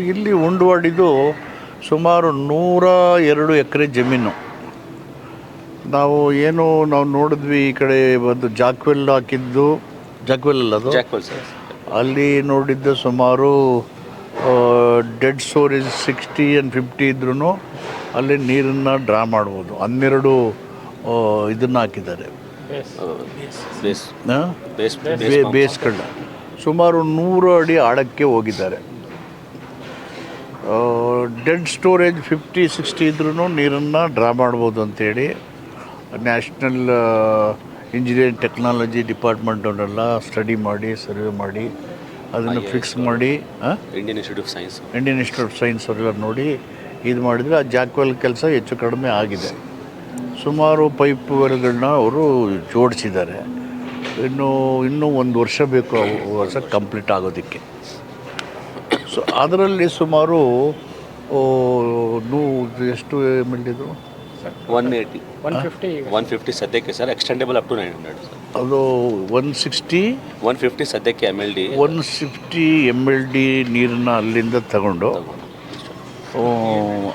ಇಲ್ಲಿ ಉಂಡುವಾಡಿದು ಸುಮಾರು ನೂರ ಎರಡು ಎಕರೆ ಜಮೀನು. ನಾವು ಏನು ನಾವು ನೋಡಿದ್ವಿ ಈ ಕಡೆ ಒಂದು ಜಾಕ್ವೆಲ್ ಹಾಕಿದ್ದು. ಜಾಕ್ವೆಲ್ ಅಲ್ಲ ಅದು? Jackwell sir. ಅಲ್ಲಿ ನೋಡಿದ್ದು ಸುಮಾರು dead storage sixty and fifty ಇದ್ರೂ ಅಲ್ಲಿ ನೀರನ್ನು ಡ್ರಾ ಮಾಡ್ಬೋದು. ಹನ್ನೆರಡು ಇದನ್ನು ಹಾಕಿದ್ದಾರೆ. ಬೇಸ್ಗಳನ್ನ ಸುಮಾರು ನೂರು ಅಡಿ ಆಳಕ್ಕೆ ಹೋಗಿದ್ದಾರೆ. ಡೆಡ್ ಸ್ಟೋರೇಜ್ ಫಿಫ್ಟಿ ಸಿಕ್ಸ್ಟಿ ಇದ್ರೂ ನೀರನ್ನು ಡ್ರಾ ಮಾಡ್ಬೋದು ಅಂತೇಳಿ. ನ್ಯಾಷನಲ್ ಇಂಜಿನಿಯರಿಂಗ್ ಟೆಕ್ನಾಲಜಿ ಡಿಪಾರ್ಟ್ಮೆಂಟವರೆಲ್ಲ ಸ್ಟಡಿ ಮಾಡಿ ಸರ್ವೆ ಮಾಡಿ ಅದನ್ನು ಫಿಕ್ಸ್ ಮಾಡಿ? Indian Institute of Science Indian Institute of Science ಅವರೆಲ್ಲ ನೋಡಿ ಇದು ಮಾಡಿದರೆ ಆ ಜಾಕ್ವೆಲ್ ಕೆಲಸ ಹೆಚ್ಚು ಕಡಿಮೆ ಆಗಿದೆ. ಸುಮಾರು ಪೈಪ್ ವೆಲ್ಗಳನ್ನ ಅವರು ಜೋಡಿಸಿದ್ದಾರೆ. ಇನ್ನು ಇನ್ನೂ ಒಂದು ವರ್ಷ ಬೇಕು ಆ ವರ್ಷ ಕಂಪ್ಲೀಟ್ ಆಗೋದಕ್ಕೆ. ಸೊ ಅದರಲ್ಲಿ ಸುಮಾರು ನೂ ಎಷ್ಟು ಎಂ ಎಲ್ ಇದು one eighty one fifty one fifty ಸದ್ಯಕ್ಕೆ sir extendable up to nine hundred sir. ಅದು ಒನ್ ಸಿಕ್ಸ್ಟಿ ಒನ್ ಫಿಫ್ಟಿ ಸದ್ಯಕ್ಕೆ M L D one fifty M L D ನೀರನ್ನ ಅಲ್ಲಿಂದ ತಗೊಂಡು. ಒಂದು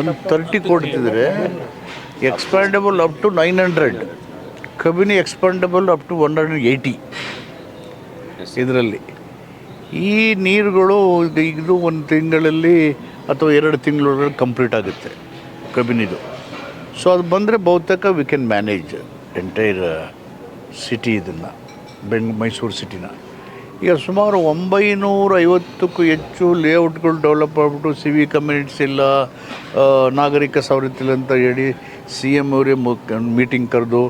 one thirty ಕೊಡ್ತಿದ್ರೆ expandable up to nine hundred Kabini expandable up to one hundred eighty ಇದರಲ್ಲಿ. ಈ ನೀರುಗಳು ಇದು ಒಂದು ತಿಂಗಳಲ್ಲಿ ಅಥವಾ ಎರಡು ತಿಂಗಳೊಳಗೆ ಕಂಪ್ಲೀಟ್ ಆಗುತ್ತೆ ಕಬಿನಿದು ಸೊ ಅದು ಬಂದರೆ ಬಹುತೇಕ we can manage entire city ಇದನ್ನು, ಬೆಂಗ್, ಮೈಸೂರು ಸಿಟಿನ ಈಗ ಸುಮಾರು ಒಂಬೈನೂರ ಐವತ್ತಕ್ಕೂ ಹೆಚ್ಚು ಲೇಔಟ್ಗಳು ಡೆವಲಪ್ ಆಗಿಬಿಟ್ಟು ಸಿ ವಿ ಕಮ್ಯುನಿಟೀಸ್ ಇಲ್ಲ ನಾಗರಿಕ ಸವಲತ್ತು ಅಂತ ಹೇಳಿ ಸಿ ಎಂ ಅವರೇ ಮೀಟಿಂಗ್ ಕರೆದು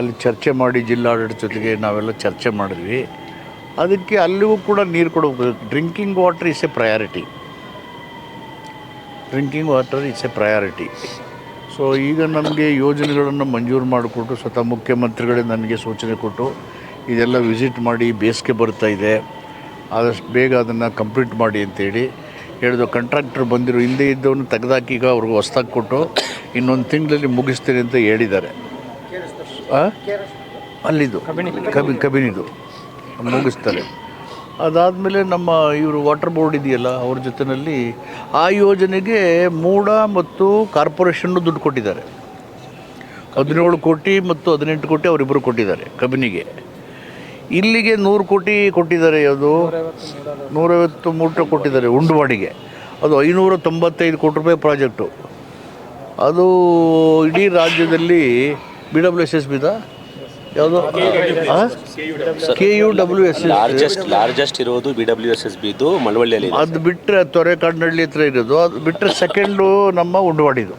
ಅಲ್ಲಿ ಚರ್ಚೆ ಮಾಡಿ ಜಿಲ್ಲಾಡಳಿತ ಜೊತೆಗೆ ನಾವೆಲ್ಲ ಚರ್ಚೆ ಮಾಡಿದ್ವಿ. ಅದಕ್ಕೆ ಅಲ್ಲಿಗೂ ಕೂಡ ನೀರು ಕೊಡಬೇಕು drinking water is a priority drinking water is a priority so ಈಗ ನಮಗೆ ಯೋಜನೆಗಳನ್ನು ಮಂಜೂರು ಮಾಡಿಕೊಟ್ಟು ಸ್ವತಃ ಮುಖ್ಯಮಂತ್ರಿಗಳೇ ನನಗೆ ಸೂಚನೆ ಕೊಟ್ಟು ಇದೆಲ್ಲ ವಿಸಿಟ್ ಮಾಡಿ ಬೇಸಿಗೆ ಬರ್ತಾ ಇದೆ. ಆದಷ್ಟು ಬೇಗ ಅದನ್ನು ಕಂಪ್ಲೀಟ್ ಮಾಡಿ ಅಂತೇಳಿ ಹೇಳಿದ್ರು. ಕಂಟ್ರಾಕ್ಟರ್ ಬಂದಿರೋ ಹಿಂದೆ ಇದ್ದವನು ತೆಗೆದಾಕಿ ಈಗ ಅವ್ರಿಗೆ ಹೊಸ್ದಾಗಿ ಕೊಟ್ಟು ಇನ್ನೊಂದು ತಿಂಗಳಲ್ಲಿ ಮುಗಿಸ್ತೀನಿ ಅಂತ ಹೇಳಿದ್ದಾರೆ. ಆ? ಅಲ್ಲಿದು. ಕಬಿ ಕಬಿನಿದು. ಮುಗಿಸ್ತಾರೆ ಅದಾದಮೇಲೆ ನಮ್ಮ ಇವರು ವಾಟರ್ ಬೋರ್ಡ್ ಇದೆಯಲ್ಲ ಅವ್ರ ಜೊತೆಯಲ್ಲಿ ಆ ಯೋಜನೆಗೆ ಮೂಡ ಮತ್ತು ಕಾರ್ಪೊರೇಷನ್ನು ದುಡ್ಡು ಕೊಟ್ಟಿದ್ದಾರೆ. ಹದಿನೇಳು ಕೋಟಿ ಮತ್ತು ಹದಿನೆಂಟು ಕೋಟಿ ಅವರಿಬ್ಬರು ಕೊಟ್ಟಿದ್ದಾರೆ ಕಬಿನಿಗೆ. ಇಲ್ಲಿಗೆ ನೂರು ಕೋಟಿ ಕೊಟ್ಟಿದ್ದಾರೆ ಅದು ನೂರೈವತ್ತು ಮೂಟ ಕೊಟ್ಟಿದ್ದಾರೆ ಉಂಡುವಾಡಿಗೆ. ಅದು ಐನೂರ ತೊಂಬತ್ತೈದು ಕೋಟಿ ರೂಪಾಯಿ ಪ್ರಾಜೆಕ್ಟು. ಅದು ಇಡೀ ರಾಜ್ಯದಲ್ಲಿ ಬಿ ಡಬ್ಲ್ಯೂ ಎಸ್ ಎಸ್ ಬಿದ ಯಾವುದು? K U W S largest largest ಇರೋದು ಬಿ ಡಬ್ಲ್ಯೂ ಎಸ್ ಎಸ್ ಬಿದು ಮಳವಳ್ಳಿಯಲ್ಲಿ ಇದೆ. ಅದು ಬಿಟ್ಟರೆ ತೊರೆಕಾಡಿನಹಳ್ಳಿ ಹತ್ರ ಇರೋದು. ಅದು ಬಿಟ್ಟರೆ ಸೆಕೆಂಡು ನಮ್ಮ ಉಂಡವಾಡಿದು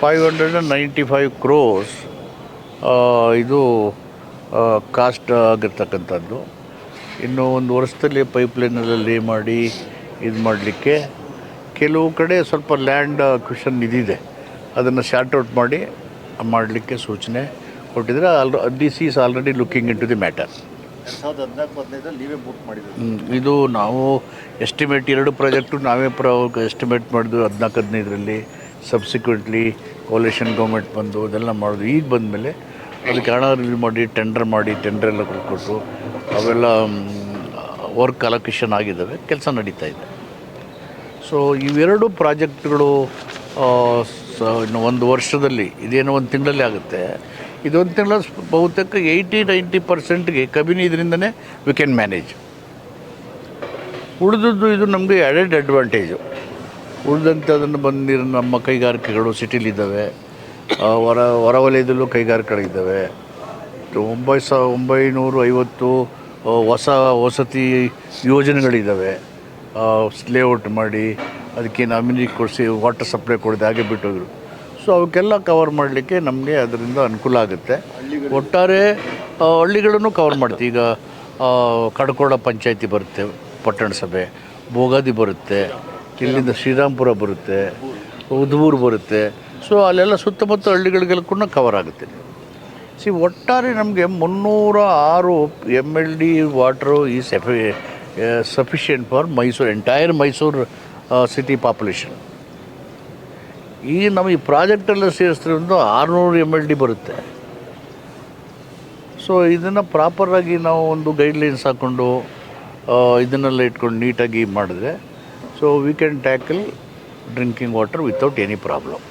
five hundred and ninety five crores ಇದು ಕಾಸ್ಟ್ ಆಗಿರ್ತಕ್ಕಂಥದ್ದು. ಇನ್ನು ಒಂದು ವರ್ಷದಲ್ಲಿ ಪೈಪ್ಲೈನೆಲ್ಲ ಲೇ ಮಾಡಿ ಇದು ಮಾಡಲಿಕ್ಕೆ ಕೆಲವು ಕಡೆ ಸ್ವಲ್ಪ ಲ್ಯಾಂಡ್ ಕ್ವಿಷನ್ ಇದಿದೆ. ಅದನ್ನು ಶಾರ್ಟ್ ಔಟ್ ಮಾಡಿ ಮಾಡಲಿಕ್ಕೆ ಸೂಚನೆ ಕೊಟ್ಟಿದ್ರೆ all this is already looking into the matter ಇದು ನಾವು ಎಸ್ಟಿಮೇಟ್ ಎರಡು ಪ್ರಾಜೆಕ್ಟು ನಾವೇ ಪ್ರ ಎಸ್ಟಿಮೇಟ್ ಮಾಡಿದ್ವಿ ಹದಿನಾಲ್ಕು ಹದಿನೈದರಲ್ಲಿ. ಸಬ್ಸಿಕ್ವೆಂಟ್ಲಿ ಕೋಲೇಷನ್ ಗೌರ್ಮೆಂಟ್ ಬಂದು ಅದೆಲ್ಲ ಮಾಡೋದು. ಈಗ ಬಂದಮೇಲೆ ಅದಕ್ಕೆ ಹಣ ರಿಲೀವ್ ಮಾಡಿ ಟೆಂಡರ್ ಮಾಡಿ ಟೆಂಡರ್ ಎಲ್ಲ ಕೊಟ್ಟು ಅವೆಲ್ಲ ವರ್ಕ್ ಅಲೋಕೇಶನ್ ಆಗಿದ್ದಾವೆ ಕೆಲಸ ನಡೀತಾ ಇದೆ. ಸೊ ಇವೆರಡು ಪ್ರಾಜೆಕ್ಟ್ಗಳು ಸ- ಇನ್ನು ಒಂದು ವರ್ಷದಲ್ಲಿ, ಇದೇನೋ ಒಂದು ತಿಂಗಳಲ್ಲಿ ಆಗುತ್ತೆ. ಇದೊಂದು ತಿಂಗಳ ಬಹುತೇಕ ಏಯ್ಟಿ ನೈಂಟಿ ಪರ್ಸೆಂಟ್ಗೆ ಕಬಿನಿ ಇದರಿಂದನೇ ವಿ ಕ್ಯಾನ್ ಮ್ಯಾನೇಜ್ ಉಳಿದದ್ದು ಇದು ನಮಗೆ ಅಡೆಡ್ ಅಡ್ವಾಂಟೇಜು ಉಳಿದಂತೆ ಅದನ್ನು ಬಂದಿರೋ ನಮ್ಮ ಕೈಗಾರಿಕೆಗಳು ಸಿಟಿಲಿದ್ದಾವೆ. ಹೊರ ಹೊರ ಹೊರವಲಯದಲ್ಲೂ ಕೈಗಾರಿಕೆಗಳಿದ್ದಾವೆ. ಒಂಬೈ ಸಾವಿರ ಒಂಬೈನೂರು ಐವತ್ತು ಹೊಸ, ವಸತಿ ಯೋಜನೆಗಳಿದ್ದಾವೆ. ಲೇಔಟ್ ಮಾಡಿ ಅದಕ್ಕೆ ನಾಮಿನಿ ಕೊಡಿಸಿ ವಾಟರ್ ಸಪ್ಲೈ ಕೊಡದೆ ಹಾಗೆ ಬಿಟ್ಟೋದ್ರು. ಸೊ ಅವಕ್ಕೆಲ್ಲ ಕವರ್ ಮಾಡಲಿಕ್ಕೆ ನಮಗೆ ಅದರಿಂದ ಅನುಕೂಲ ಆಗುತ್ತೆ. ಒಟ್ಟಾರೆ ಹಳ್ಳಿಗಳನ್ನು ಕವರ್ ಮಾಡ್ತೀವಿ. ಈಗ ಕಡಕೋಳ ಪಂಚಾಯತಿ ಬರುತ್ತೆ, ಪಟ್ಟಣ ಸಭೆ. ಬೋಗಾದಿ ಬರುತ್ತೆ. ಇಲ್ಲಿಂದ ಶ್ರೀರಾಮ್ಪುರ ಬರುತ್ತೆ. ಉದ್ಬೂರು ಬರುತ್ತೆ. ಸೊ ಅಲ್ಲೆಲ್ಲ ಸುತ್ತಮುತ್ತ ಹಳ್ಳಿಗಳಿಗೆಲ್ಲ ಕೂಡ ಕವರ್ ಆಗುತ್ತೆ. ಸಿ ಒಟ್ಟಾರೆ ನಮಗೆ ಮುನ್ನೂರ ಆರು ಎಂ ಎಲ್ ಡಿ ವಾಟ್ರು ಈ Safi sufficient for Mysuru entire Mysuru city population ಈ ನಮಗೆ ಈ ಪ್ರಾಜೆಕ್ಟೆಲ್ಲ ಸೇರಿಸ್ತಿರೋದು ಆರುನೂರು ಎಂ ಎಲ್ ಡಿ ಬರುತ್ತೆ. ಸೊ ಇದನ್ನು ಪ್ರಾಪರಾಗಿ ನಾವು ಒಂದು ಗೈಡ್ಲೈನ್ಸ್ ಹಾಕ್ಕೊಂಡು ಇದನ್ನೆಲ್ಲ ಇಟ್ಕೊಂಡು ನೀಟಾಗಿ ಮಾಡಿದ್ರೆ so we can tackle drinking water without any problem